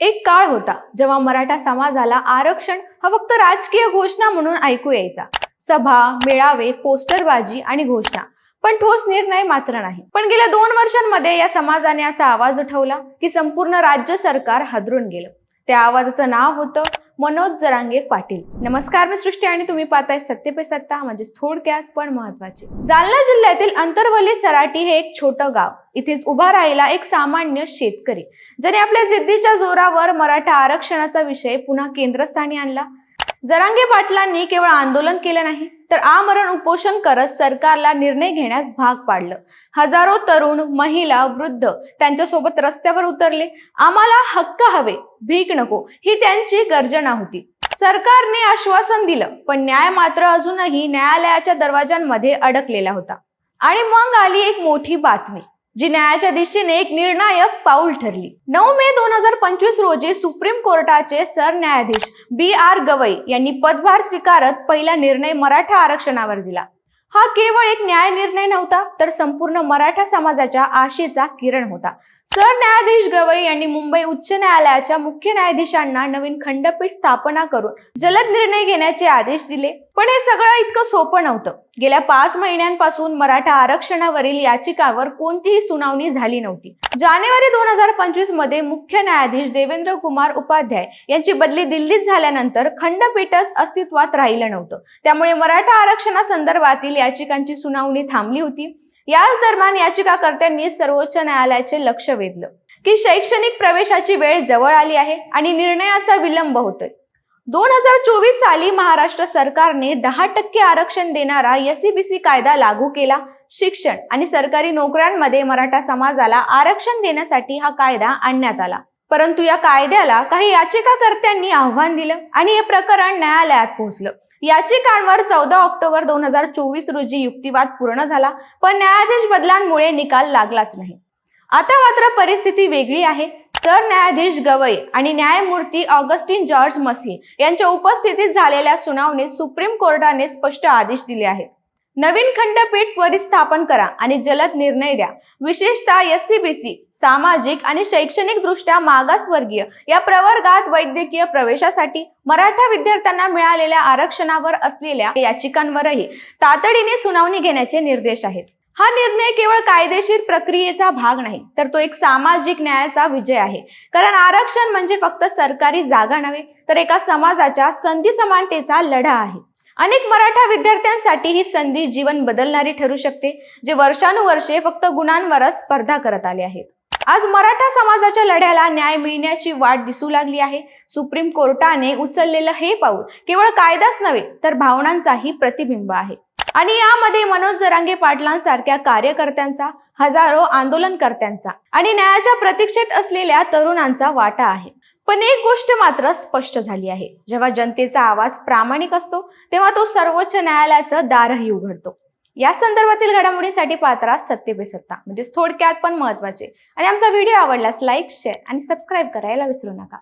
एक काळ होता जेव्हा मराठा समाजाला आरक्षण हा फक्त राजकीय घोषणा म्हणून ऐकू यायचा. सभा मेळावे पोस्टरबाजी आणि घोषणा. पण ठोस निर्णय मात्र नाही. पण गेल्या दोन वर्षांमध्ये या समाजाने असा आवाज उठवला की संपूर्ण राज्य सरकार हादरून गेलं. त्या आवाजाचं नाव होतं मनोज जरांगे पाटील. नमस्कार मी सृष्टी आणि तुम्ही पाहताय सत्य पे सत्ता. म्हणजे थोडक्यात पण महत्त्वाचे. जालना जिल्ह्यातील अंतरवली सराटी हे एक छोटं गाव. इथेच उभा राहिला एक सामान्य शेतकरी. ज्याने आपल्या जिद्दीच्या जोरावर मराठा आरक्षणाचा विषय पुन्हा केंद्रस्थानी आणला. जरांगे पाटलांनी केवळ आंदोलन केलं नाही तर आमरण उपोषण करत सरकारला निर्णय घेण्यास भाग पाडलं. हजारो तरुण महिला वृद्ध त्यांच्यासोबत रस्त्यावर उतरले. आम्हाला हक्क हवे भीक नको ही त्यांची गर्जना होती. सरकारने आश्वासन दिलं पण न्याय मात्र अजूनही न्यायालयाच्या दरवाजांमध्ये अडकलेला होता. आणि मग आली एक मोठी बातमी. जी न्यायाच्या दिशेने एक निर्णायक पाऊल ठरली. नऊ मे दोन हजार पंचवीस रोजी सुप्रीम कोर्टाचे सरन्यायाधीश बी आर गवई यांनी पदभार स्वीकारत पहिला निर्णय मराठा आरक्षणावर दिला. हा केवळ एक न्याय निर्णय नव्हता तर संपूर्ण मराठा समाजाच्या आशेचा किरण होता. सरन्यायाधीश गवई यांनी मुंबई उच्च न्यायालयाच्या मुख्य न्यायाधीशांना नवीन खंडपीठ स्थापना करून जलद निर्णय घेण्याचे आदेश दिले. पण हे सगळं इतकं सोपं नव्हतं. गेल्या पाच महिन्यांपासून मराठा आरक्षणावरील याचिकावर कोणतीही सुनावणी झाली नव्हती. जानेवारी दोन हजार पंचवीसमध्ये मुख्य न्यायाधीश देवेंद्र कुमार उपाध्याय यांची बदली दिल्लीत झाल्यानंतर खंडपीठच अस्तित्वात राहिलं नव्हतं. त्यामुळे मराठा आरक्षणासंदर्भातील याचिकांची सुनावणी थांबली होती. याच दरम्यान याचिकाकर्त्यांनी सर्वोच्च न्यायालयाचे लक्ष वेधलं. की शैक्षणिक प्रवेशाची वेळ जवळ आली आहे आणि निर्णयाचा विलंब होतोय. दोन हजार चोवीस साली महाराष्ट्र सरकारने दहा टक्के आरक्षण देणारा एसईबीसी कायदा लागू केला. शिक्षण आणि सरकारी नोकऱ्यांमध्ये मराठा समाजाला आरक्षण देण्यासाठी हा कायदा आणण्यात आला. परंतु या कायद्याला काही याचिकाकर्त्यांनी आव्हान दिलं आणि हे प्रकरण न्यायालयात पोहोचलं. याचिकांवर चौदा ऑक्टोबर दोन हजार चोवीस रोजी युक्तिवाद पूर्ण झाला पण न्यायाधीश बदलांमुळे निकाल लागलाच नाही. आता मात्र परिस्थिती वेगळी आहे. सरन्यायाधीश गवई आणि न्यायमूर्ती ऑगस्टिन जॉर्ज मसी यांच्या उपस्थितीत झालेल्या सुनावणीत सुप्रीम कोर्टाने स्पष्ट आदेश दिले आहेत. नवीन खंडपीठ त्वरित स्थापन करा आणि जलद निर्णय द्या. विशेषतः एस सी बी सी सामाजिक आणि शैक्षणिक दृष्ट्या मागासवर्गीय या प्रवर्गात वैद्यकीय प्रवेशासाठी मराठा विद्यार्थ्यांना मिळालेल्या आरक्षणावर असलेल्या याचिकांवरही तातडीने सुनावणी घेण्याचे निर्देश आहेत. हा निर्णय केवळ कायदेशीर प्रक्रियेचा भाग नाही तर तो एक सामाजिक न्यायाचा विजय आहे. कारण आरक्षण म्हणजे फक्त सरकारी जागा नव्हे तर एका समाजाच्या संधी समानतेचा लढा आहे. अनेक मराठा विद्यार्थ्यांसाठी ही संधी जीवन बदलणारी ठरू शकते जे वर्षानुवर्षे फक्त गुणांवरच स्पर्धा करत आले आहेत. आज मराठा समाजाच्या लढ्याला न्याय मिळण्याची वाट दिसू लागली आहे. सुप्रीम कोर्टाने उचललेलं हे पाऊल केवळ कायदाच नव्हे तर भावनांचाही प्रतिबिंब आहे. आणि यामध्ये मनोज जरांगे पाटलांसारख्या कार्यकर्त्यांचा हजारो आंदोलनकर्त्यांचा आणि न्यायाच्या प्रतीक्षेत असलेल्या तरुणांचा वाटा आहे. पण एक गोष्ट मात्र स्पष्ट झाली आहे. जेव्हा जनतेचा आवाज प्रामाणिक असतो तेव्हा तो सर्वोच्च न्यायालयाचं दारही उघडतो. या संदर्भातील घडामोडींसाठी पात्रा सत्य पे म्हणजेच थोडक्यात पण महत्त्वाचे आणि आमचा व्हिडिओ आवडल्यास लाईक शेअर आणि सबस्क्राईब करायला विसरू नका.